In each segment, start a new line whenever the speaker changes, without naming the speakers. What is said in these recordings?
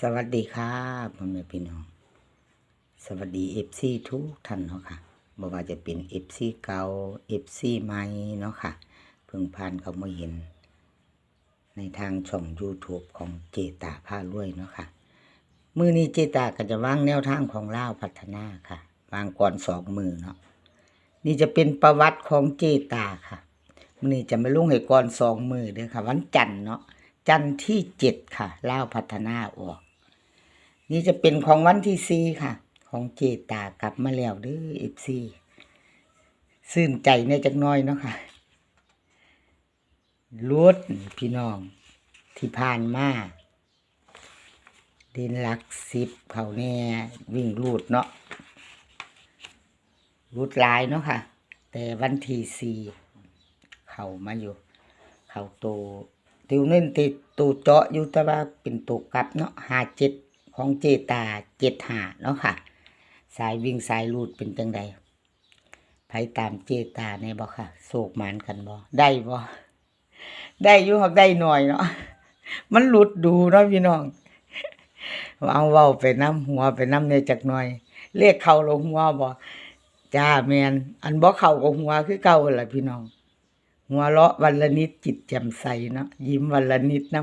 สวัสดีครับพ่อแม่พี่น้อง สวัสดีเอฟซีทุกท่านเนาะค่ะบ่ว่าจะเป็นเอฟซีเก่าเอฟซีใหม่เนาะค่ะ เพิ่งผ่านเขามาเห็น ในทางช่อง YouTube ของเจตาผ้ารวยเนาะค่ะ มือนี้เจตาก็จะวางแนวทางของล่าวพัฒนาค่ะ วางก่อนสองมือเนาะ นี่จะเป็นประวัติของเจตาค่ะมือนี้จะไม่ลุ่งให้ก่อนสองมือเด้อค่ะ วันจันทร์เนาะจันทร์ที่เจ็ดค่ะล่าวพัฒนาออก นี่จะเป็นของวันที่สี่ค่ะ ของเจตากลับมาแล้วเด้อเอฟซีซื่นใจในจักหน้อยเนาะค่ะรถพี่น้องที่ผ่านมาดินหลักสิบเขาแน่วิ่งรูดเนาะรูดลายเนาะค่ะ แต่วันที่สี่เขามาอยู่ เขาโตติวเน้นติดตูเจาะอยู่แต่ว่าเป็นตูกลับเนาะหาเจ็ด ของเจตาเจ็ดหาเนาะค่ะ สายวิ่งสายลูดเป็นจังใดไผตามเจตาในบ่ค่ะโศกหมานกันบ่ได้บ่ได้อยู่ครับได้หน่อยเนาะมันหลุดดูเนาะพี่น้องเอาเว้าไปน้ำหัวไปน้ำในจักหน่อย เรียกเข้าลงหัวบ่จ้าแมนอันบ่เข้าก็หัวคือเก่าแหละพี่น้อง หัวเราะวันละนิดจิตแจ่มใสเนาะยิ้มวันละนิดน้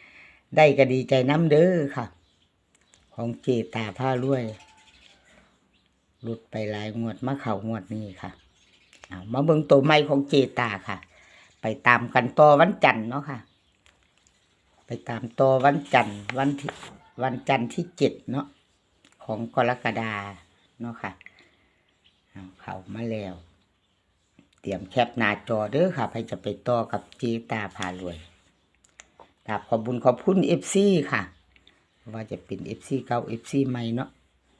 ำได้ก็ดีใจน้ำเด้อค่ะ ของเจตาผ้ารวยหลุดไปหลายงวดมาเข่างวดนี้ค่ะเอามาเบิ่งตัวใหม่ของเจตาค่ะ ไปตามกันต่อวันจันทร์เนาะค่ะ ไปตามต่อวันจันทร์วันที่วันจันทร์ที่เจ็ดเนาะของกรกฎาเนาะค่ะเอาเข้ามาแล้ว เตรียมแคปหน้าจอเด้อค่ะใครจะไปต่อกับเจตาพารวยกราบขอบบุญขอบคุณเอฟซีค่ะ ว่าจะเป็นเอฟซีเก่าเอฟซีใหม่เนาะ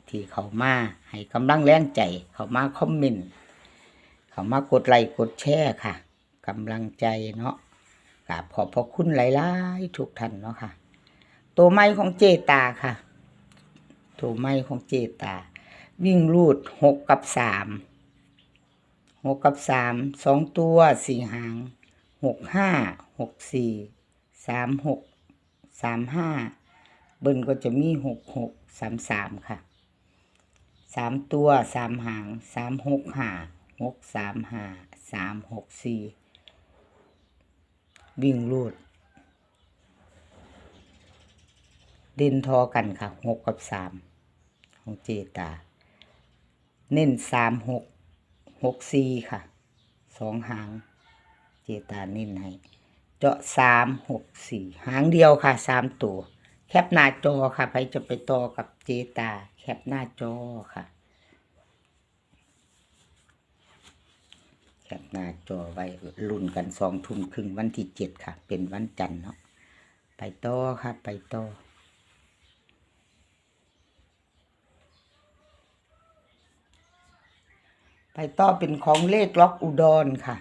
ที่เขามาให้กำลังแรงใจ เขามาคอมเมนต์เขามากดไลค์กดแชร์ค่ะกำลังใจเนาะกราบขอบพระคุณหลายๆทุกท่านเนาะค่ะ ตัวไม้ของเจตาค่ะ ตัวไม้ของเจตา วิ่งรูดหกกับสามหกกับสามสองตัวสี่หางหกห้าหกสี่สามหกสามห้า เบิ้ลก็จะมีหกหกสามสามค่ะสามตัวสามหางสามหกหาหกสามหาสามหกสี่วิ่งรูด เด่นทอกันค่ะหกกับสามของเจตา เน้นสามหกหกสี่ค่ะสองหางเจตาเนิ่นให้เจาะสามหกสี่หางเดียวค่ะสามตัว แคปหน้าจอค่ะใครจะไปต่อกับเจตา แคปหน้าจอค่ะ แคปหน้าจอไว้รุ่นกันสองทุ่มครึ่งวันที่เจ็ดค่ะ เป็นวันจันทร์เนาะไปต่อค่ะ ไปต่อไปต่อเป็นของเลขล็อกอุดรค่ะ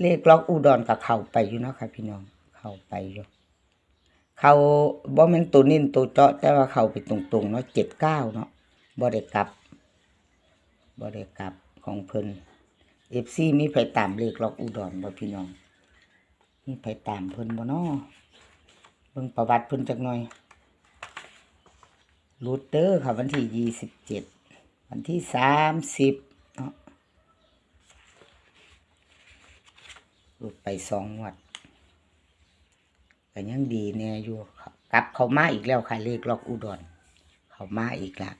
เลขล็อกอุดรกับเข้าไปอยู่เนาะค่ะ พี่น้อง เข้าไปอยู่ เขาบ่แม่นตัวนิ่นตัวเจาะแต่ว่าเขาไปตรงๆเนาะเจ็ดเก้าเนาะบ่ได้กลับบ่ได้กลับของเพิ่นเอฟซีมีไผตามเลขล็อกอุดรบ่พี่น้อง มีไผตามเพิ่นบ่เนาะเบิ่งประวัติเพิ่นจักหน่อยรูดเดอร์ค่ะวันที่ยี่สิบเจ็ดวันที่สามสิบเนาะหลุดไปสองวัด ก็ยังดีแน่อยู่กลับเขามาอีกแล้วค่ะเลขล็อกอุดรเขามาอีกละ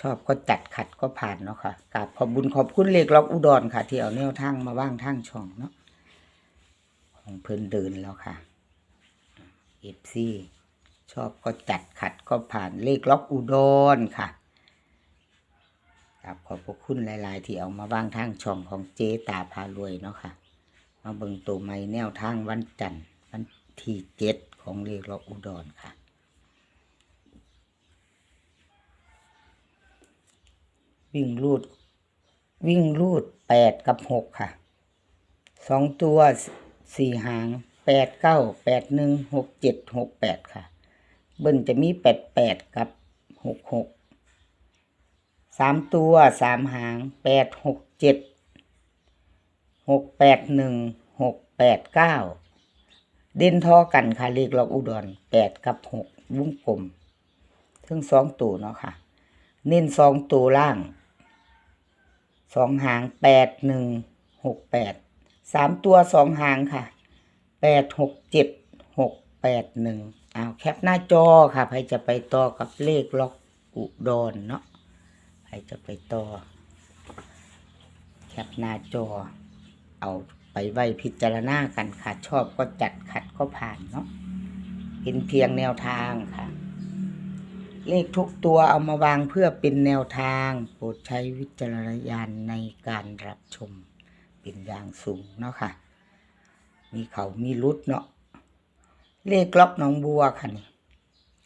ชอบก็จัดขัดก็ผ่านเนาะค่ะกราบขอบบุญขอบคุณเลขล็อกอุดรค่ะ ที่เอาแนวทางมาว่างทางช่องเนาะของเพิ่นเดินแล้วค่ะเอฟซีชอบก็จัดขัดก็ผ่านเลขล็อกอุดรค่ะครับขอบพระคุณหลาย ๆ ที่เอามาว่างทางช่องของเจตาพารวยเนาะค่ะ มาเบิ่งตัวไม้แนวทางวันจันทร์วัน ที่เจ็ดของเรียกราอุดรค่ะ วิ่งรูด วิ่งรูดแปดกับหกค่ะสองตัวสี่หางแปดเก้าแปดหนึ่งหกเจ็ดหกแปดค่ะ เบิ้ลจะมีแปดแปดกับหกหกสามตัวสามหางแปดหกเจ็ดหกแปดหนึ่งหกแปดเก้า เด่นทอกันค่ะเลขล็อกอุดรแปดกับหกวงกลมถึงสองตัวเนาะค่ะ เน้นสองตัวล่างสองหางแปดหนึ่งหกแปดสามตัวสองหางค่ะแปดหกเจ็ดหกแปดหนึ่งอ้าวแคปหน้าจอค่ะใครจะไปต่อกับเลขล็อกอุดรเนาะใครจะไปต่อ แคปหน้าจอเอา ไปไว้พิจารณากันค่ะ ชอบก็จัดขัดก็ผ่านเนาะเป็นเพียงแนวทางค่ะ เลขทุกตัวเอามาวางเพื่อเป็นแนวทาง โปรดใช้วิจารณญาณในการรับชม เป็นอย่างสูงเนาะค่ะ มีเขามีรุดเนาะเลขล็อกหนองบัวค่ะนี่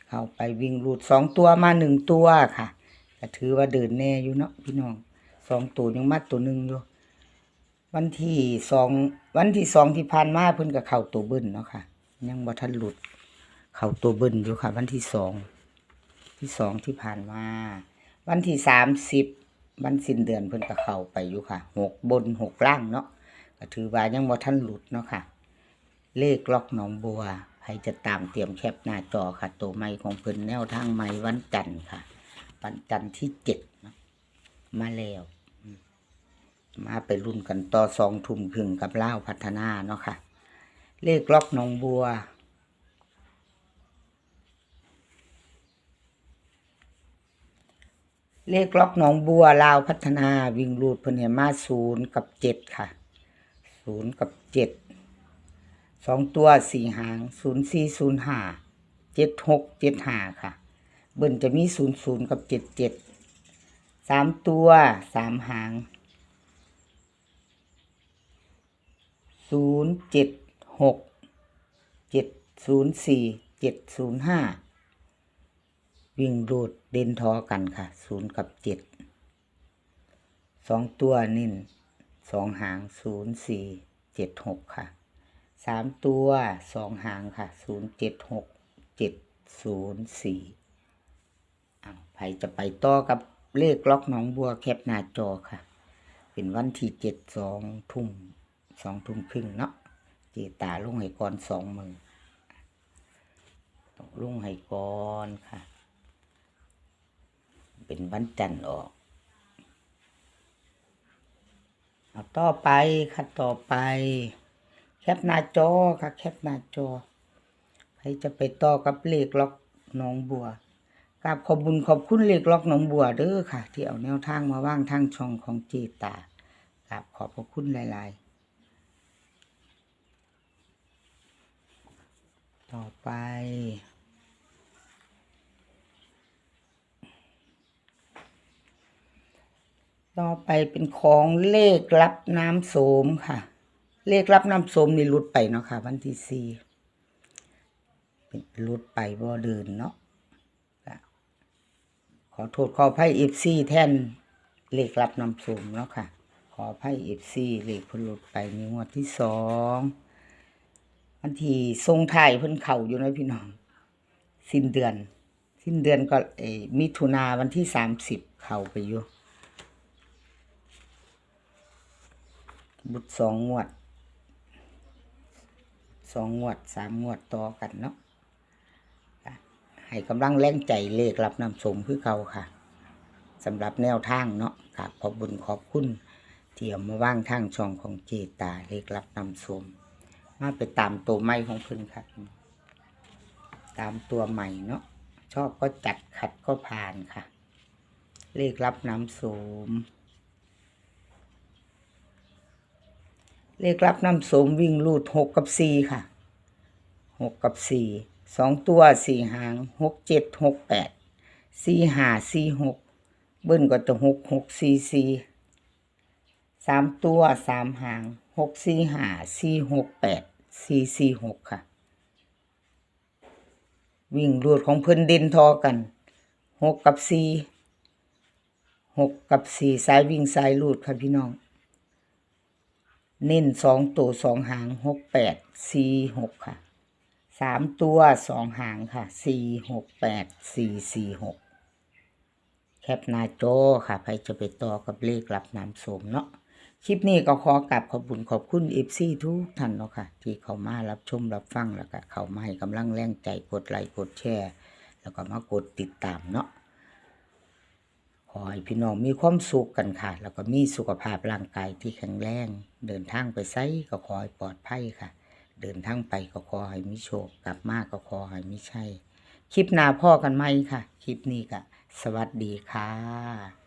เข้าไปวิ่งรูดสองตัวมาหนึ่งตัวค่ะก็ถือว่าเดินแน่อยู่เนาะพี่น้องสองตัวยังมัดตัวหนึ่งอยู่ วันที่สองวันที่สองที่ผ่านมาเพิ่นก็เข้าตัวเบิ้ลเนาะค่ะ ยังบ่ทันหลุด เข้าตัวเบิ้ลอยู่ค่ะ วันที่สองที่สองที่ผ่านมา วันที่สามสิบวันสิ้นเดือนเพิ่นก็เข้าไปอยู่ค่ะหกบนหกล่างเนาะก็ถือว่ายังบ่ทันหลุดเนาะค่ะ เลขล็อกหนองบัวใครจะตามเตรียมแคปหน้าจอค่ะ ตัวใหม่ของเพิ่นแนวทางใหม่วันจันทร์ค่ะ วันจันทร์ที่เจ็ดนะมาแล้ว มาไปรุ่นกันต่อสองทุ่มครึ่งกับเล่าพัฒนาเนาะค่ะ เลขล็อกหนองบัว เลขล็อกหนองบัวลาวพัฒนาวิ่งรูดเพิ่นเนมาศูนย์กับเจ็ดค่ะศูนย์กับเจ็ดสองตัวสี่หางศูนย์สี่ศูนย์ห้าเจ็ดหกเจ็ดห้าค่ะ เบิ้ลจะมีศูนย์ศูนย์กับเจ็ดเจ็ดสามตัวสามหาง ศูนย์เจ็ดหกเจ็ดศูนย์สี่เจ็ดศูนย์ห้าวิ่งรูดเด่นทอกันค่ะศูนย์กับเจ็ดสองตัวนิ่นสองหางศูนย์สี่เจ็ดหกค่ะสามตัวสองหางค่ะศูนย์เจ็ดหกเจ็ดศูนย์สี่อ้าวใครจะไปต่อกับเลขล็อกหนองบัวแคปหน้าจอค่ะ เป็นวันที่เจ็ดสองทุ่ม สองทุ่มครึ่งเนาะเจตาลุงให้ก่อนสองมือต้องลุงให้ก่อนค่ะ เป็นวันจันทร์ออกเอาต่อไปค่ะต่อไป แคปหน้าจอค่ะ แคปหน้าจอใครจะไปต่อกับเลขล็อกหนองบัวกราบขอบบุญขอบคุณเลขล็อกหนองบัวเด้อค่ะ ที่เอาแนวทางมาว่างทางช่องของเจตากราบขอบพระคุณหลาย ๆ ต่อไป ต่อไปเป็นของเลขรับน้ำโสมค่ะ เลขรับน้ำโสมนี่หลุดไปเนาะค่ะ วันที่สี่เป็นรุดไปบ่เดินเนาะขอโทษขออภัยเอฟซีแทนเลขรับน้ำโสมเนาะค่ะ ขออภัยเอฟซีเลขพิ่นหลุดไปในงวดที่สอง วันที่ทรงไทยเพิ่นเข่าอยู่นะพี่น้อง สิ้นเดือน สิ้นเดือนก็เอมิถุนาวันที่สามสิบเข่าไปอยู่ บุตรสองงวด สองงวดสามงวดต่อกันเนาะให้กำลังแรงใจเลขรับนำสมคือเขาค่ะสำหรับแนวทางเนาะขอบบุญขอบคุณที่เอามาว่างทางช่องของเจตาเลขรับนำสม มาไปตามตัวใหม่ของเพิ่นครับตามตัวใหม่เนาะชอบก็จัดขัดก็ผ่านค่ะ เลขรับน้ำสูมเลขรับน้ำโสมวิ่งรูดหกกับสี่ค่ะหกกับสี่สองตัวสี่หางหกเจ็ดหกแปดสี่ห้าสี่หกเบิ้ลก็จะหกหกสี่สี่สามตัวสามหางหกสี่ห้าสี่หกแปด สี่สี่หกค่ะ วิ่งรูดของเพิ่นเด่นทอกันหกกับสี่หกกับสี่สายวิ่งสายรูดค่ะพี่น้อง เน้นสองตัวสองหางหกแปดสี่หกค่ะสามตัวสองหางค่ะสี่หกแปดสี่สี่หกแคปหน้าจอค่ะใครจะไปต่อกับเลขรับน้ำสมเนาะ คลิปนี้ก็ขอกลับขอบคุญขอบคุณเอฟซีทุกท่านเนาะค่ะ ที่เขามารับชมรับฟังแล้วก็เขามาให้กำลังแรงใจกดไลค์กดแชร์ แล้วก็มากดติดตามเนาะขอให้พี่น้องมีความสุขกันค่ะ แล้วก็มีสุขภาพร่างกายที่แข็งแรง เดินทางไปไสก็ขอให้ปลอดภัยค่ะ เดินทางไปก็ขอให้มีโชคกลับมาก็ขอให้มีชัยคลิปหน้าพ่อกันไหมค่ะ คลิปนี้ก็สวัสดีค่ะ